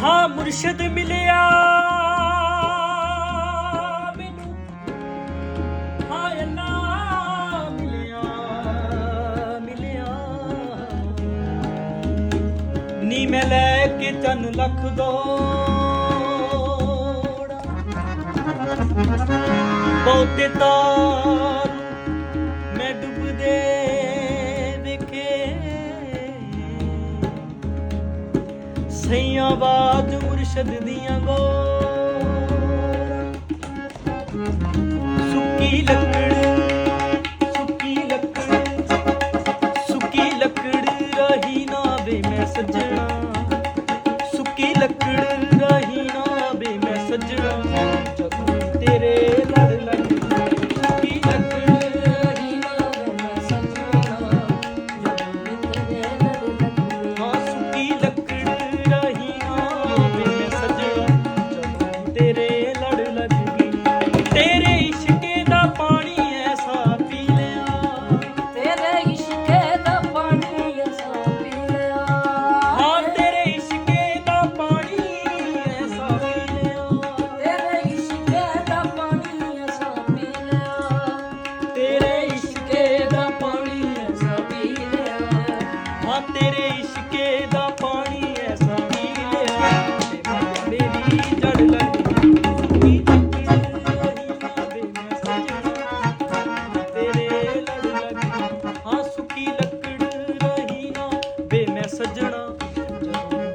ਅੱਖਾਂ ਮੁਰਸ਼ਦ ਮਿਲਿਆ। ਨੀ ਮੈਂ ਕੇ ਤਨ ਲੱਖ ਦੋੜਾ। ਬਹੁਤੇ ਤਾਂ ਸਈਆਂ ਬਾਤ ਮੁਰਸ਼ਦ ਦੀਆਂ ਗੋ